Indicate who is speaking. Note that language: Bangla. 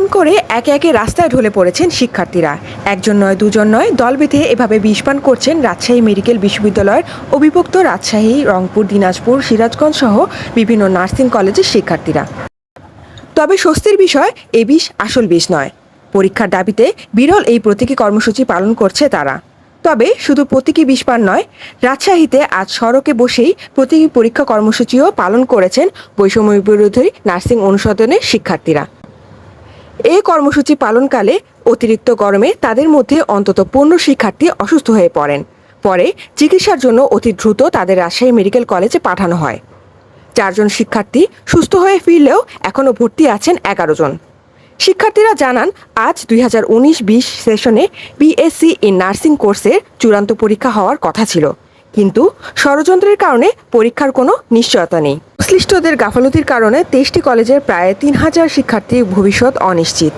Speaker 1: পান করে একে একে রাস্তায় ঢলে পড়েছেন শিক্ষার্থীরা। একজন নয়, দুজন নয়, দল বেঁধে এভাবে বিষ পান করছেন রাজশাহী মেডিকেল বিশ্ববিদ্যালয়ের অবিভক্ত রাজশাহী, রংপুর, দিনাজপুর, সিরাজগঞ্জ সহ বিভিন্ন নার্সিং কলেজের শিক্ষার্থীরা। তবে স্বস্তির বিষয়, এ বিষ আসল বিষ নয়। পরীক্ষার দাবিতে বিরল এই প্রতীকী কর্মসূচি পালন করছে তারা। তবে শুধু প্রতীকী বিষ পান নয়, রাজশাহীতে আজ সড়কে বসেই প্রতীকী পরীক্ষা কর্মসূচিও পালন করেছেন বৈষম্য বিরোধী নার্সিং অনুষদনের শিক্ষার্থীরা। এই কর্মসূচি পালনকালে অতিরিক্ত গরমে তাদের মধ্যে অন্তত পনেরো শিক্ষার্থী অসুস্থ হয়ে পড়েন। পরে চিকিৎসার জন্য অতি দ্রুত তাদের রাজশাহী মেডিকেল কলেজে পাঠানো হয়। চারজন শিক্ষার্থী সুস্থ হয়ে ফিরলেও এখনও ভর্তি আছেন এগারো জন। শিক্ষার্থীরা জানান, আজ দুই হাজার উনিশ বিশ সেশনে বিএসসি ইন নার্সিং কোর্সের চূড়ান্ত পরীক্ষা হওয়ার কথা ছিল। কিন্তু ষড়যন্ত্রের কারণে পরীক্ষার কোনো নিশ্চয়তা নেই। সংশ্লিষ্টদের গাফালতির কারণে তেইশটি কলেজের প্রায় তিন হাজার শিক্ষার্থীর ভবিষ্যৎ অনিশ্চিত।